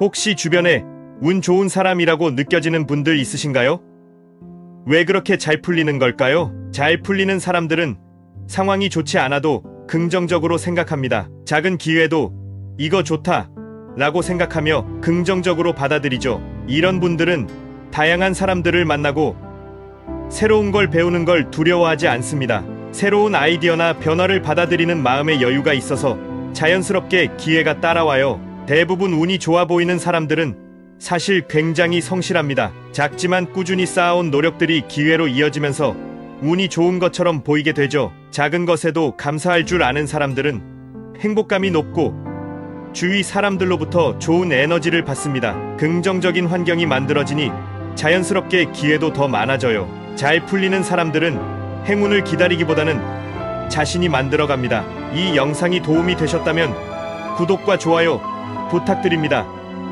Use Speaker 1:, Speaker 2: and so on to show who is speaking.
Speaker 1: 혹시 주변에 운 좋은 사람이라고 느껴지는 분들 있으신가요? 왜 그렇게 잘 풀리는 걸까요? 잘 풀리는 사람들은 상황이 좋지 않아도 긍정적으로 생각합니다. 작은 기회도 이거 좋다 라고 생각하며 긍정적으로 받아들이죠. 이런 분들은 다양한 사람들을 만나고 새로운 걸 배우는 걸 두려워하지 않습니다. 새로운 아이디어나 변화를 받아들이는 마음의 여유가 있어서 자연스럽게 기회가 따라와요. 대부분 운이 좋아 보이는 사람들은 사실 굉장히 성실합니다. 작지만 꾸준히 쌓아온 노력들이 기회로 이어지면서 운이 좋은 것처럼 보이게 되죠. 작은 것에도 감사할 줄 아는 사람들은 행복감이 높고 주위 사람들로부터 좋은 에너지를 받습니다. 긍정적인 환경이 만들어지니 자연스럽게 기회도 더 많아져요. 잘 풀리는 사람들은 행운을 기다리기보다는 자신이 만들어갑니다. 이 영상이 도움이 되셨다면 구독과 좋아요 부탁드립니다.